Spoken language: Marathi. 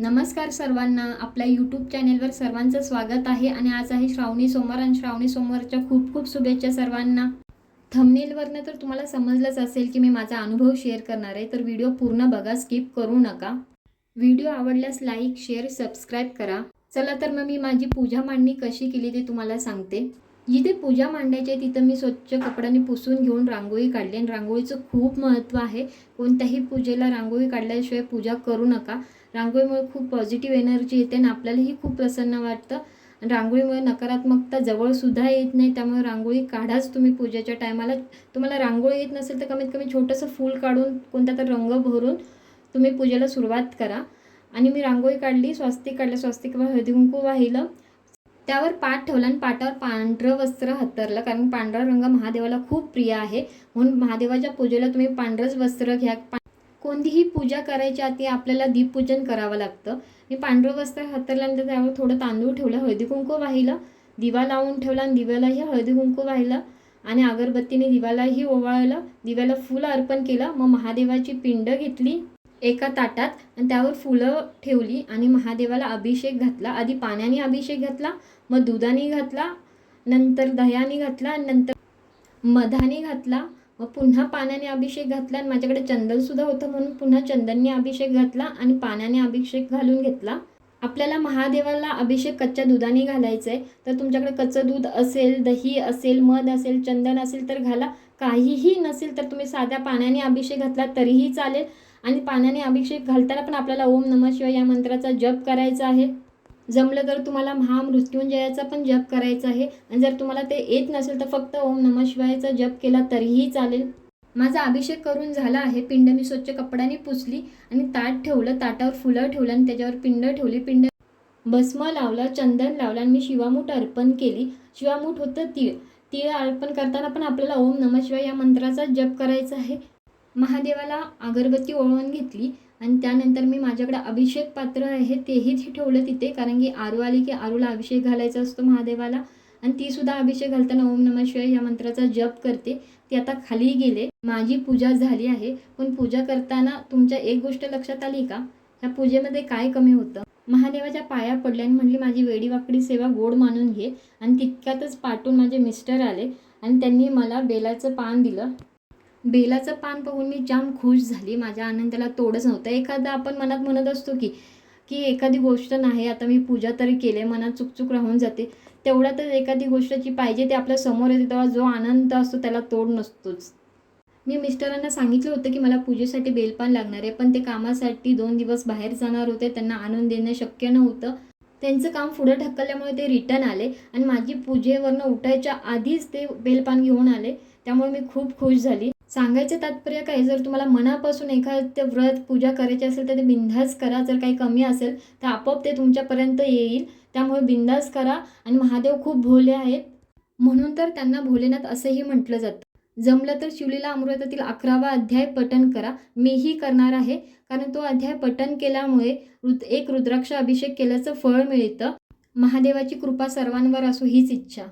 नमस्कार सर्वांना. आपल्या यूट्यूब चॅनेलवर सर्वांचं स्वागत आहे आणि आज आहे श्रावणी सोमवार आणि श्रावणी सोमवारच्या खूप खूप शुभेच्छा सर्वांना. थंबनेलवरनं तर तुम्हाला समजलंच असेल की मी माझा अनुभव शेअर करणार आहे तर व्हिडिओ पूर्ण बघा स्किप करू नका. व्हिडिओ आवडल्यास लाईक शेअर सबस्क्राईब करा. चला तर मग मी माझी पूजा मांडणी कशी केली ते तुम्हाला सांगते. जिथे पूजा मांडायची आहे तिथं मी स्वच्छ कपड्याने पुसून घेऊन रांगोळी काढली. आणि रांगोळीचं खूप महत्त्व आहे. कोणत्याही पूजेला रांगोळी काढल्याशिवाय पूजा करू नका. रांगोळीमुळे खूप पॉझिटिव्ह एनर्जी येते आणि आपल्यालाही खूप प्रसन्न वाटतं. आणि रांगोळीमुळे नकारात्मकता जवळसुद्धा येत नाही त्यामुळे रांगोळी काढाच तुम्ही पूजेच्या टायमाला. तुम्हाला रांगोळी येत नसेल तर कमीत कमी छोटंसं फूल काढून कोणता तर रंग भरून तुम्ही पूजेला सुरुवात करा. आणि मी रांगोळी काढली स्वस्तिक काढलं स्वस्तिकवर हळदीकुंकू वाहिलं. त्यावर पाठ ठेवला आणि पाटावर पांढरं वस्त्र हतरलं कारण पांढरा रंग महादेवाला खूप प्रिय आहे. म्हणून महादेवाच्या पूजेला तुम्ही पांढरंच वस्त्र घ्या. पा कोणतीही पूजा करायच्या आधी आपल्याला दीपपूजन करावं लागतं. मी पांढरं वस्त्र हातरल्यानंतर त्यावर थोडं तांदूळ ठेवलं हळदी कुंकू वाहिलं दिवा लावून ठेवला आणि दिव्यालाही हळदी कुंकू वाहिलं आणि अगरबत्तीने दिवालाही ओवाळलं. दिव्याला फुलं अर्पण केलं मग महादेवाची पिंड घेतली एका ताटात आणि त्यावर फुलं ठेवली आणि महादेवाला अभिषेक घातला. आधी पाण्याने अभिषेक घातला मग दुधाने घातला नंतर दह्याने घातला नंतर मधाने घातला. मग पुन्हा पाण्याने अभिषेक घातला आणि माझ्याकडे चंदनसुद्धा होतं म्हणून पुन्हा चंदनने अभिषेक घातला आणि पाण्याने अभिषेक घालून घेतला. आपल्याला महादेवाला अभिषेक कच्च्या दुधाने घालायचा आहे तर तुमच्याकडे कच्चं दूध असेल दही असेल मध असेल चंदन असेल तर घाला. काहीही नसेल तर तुम्ही साध्या पाण्याने अभिषेक घातला तरीही चालेल. आणि पाण्याने अभिषेक घालताना पण आपल्याला ओम नमः शिवाय या मंत्राचा जप करायचा आहे. जमलं तर तुम्हाला महामृत्युंजयाचा पण जप करायचा आहे. आणि जर तुम्हाला ते येत नसेल तर फक्त ओम नमः शिवायचा जप केला तरीही चालेल. माझा अभिषेक करून झाला आहे. पिंड मी स्वच्छ कपड्याने पुसली आणि ताट ठेवलं. ताटावर फुलं ठेवलं आणि त्याच्यावर पिंड ठेवली. पिंड भस्म लावला चंदन लावलं आणि मी शिवामूठ अर्पण केली. शिवामूठ होतं तीळ. तीळ अर्पण करताना पण आपल्याला ओम नमः शिवाय या मंत्राचा जप करायचा आहे. महादेवाला अगरबत्ती ओळवून घेतली. आणि त्यानंतर मी माझ्याकडे अभिषेक पात्र आहे तेही ति- ठेवलं तिथे कारण की आरू आली की आरूला अभिषेक घालायचा असतो महादेवाला. आणि ती सुद्धा अभिषेक घालताना ओम नमः शिवाय या मंत्राचा जप करते. ती आता खाली गेले. माझी पूजा झाली आहे. पण पूजा करताना तुमच्या एक गोष्ट लक्षात आली का? ह्या पूजेमध्ये काय कमी होतं? महादेवाच्या पाया पडल्या आणि म्हणली माझी वेडीवाकडी सेवा गोड मानून घे. आणि तितक्यातच पाठून माझे मिस्टर आले आणि त्यांनी मला बेलाचं पान दिलं. बेलाचं पान पाहून मी जाम खुश झाली. माझ्या आनंदाला तोडच नव्हतं. एखादा आपण मनात म्हणत असतो की की एखादी गोष्ट नाही आता मी पूजा तरी केली मनात चुकचुक राहून जाते. तेवढ्यातच एखादी गोष्टची पाहिजे ते आपल्यासमोर येते तेव्हा जो आनंद असतो त्याला तोड नसतोच. मी मिस्टरांना सांगितलं होतं की मला पूजेसाठी बेलपान लागणार आहे पण ते कामासाठी दोन दिवस बाहेर जाणार होते त्यांना आणून देणं शक्य नव्हतं. त्यांचं काम पुढं ढकलल्यामुळे ते रिटर्न आले आणि माझी पूजेवरनं उठायच्या आधीच ते बेलपान घेऊन आले. त्यामुळे मी खूप खुश झाली. सांगायचं तात्पर्य काय? जर तुम्हाला मनापासून एखादं व्रत पूजा करायची असेल तर ते बिंदास करा. जर काही कमी असेल तर आपोआप ते तुमच्यापर्यंत येईल. त्यामुळे बिंदास करा आणि महादेव खूप भोले आहेत. म्हणून तर त्यांना भोलेनाथ असंही म्हटलं जातं. जमलं तर शिवलीला अमृतातील अकरावा अध्याय पठन करा. मीही करणार आहे. कारण तो अध्याय पठन केल्यामुळे रुद एक रुद्राक्ष अभिषेक केल्याचं फळ मिळतं. महादेवाची कृपा सर्वांवर असो हीच इच्छा.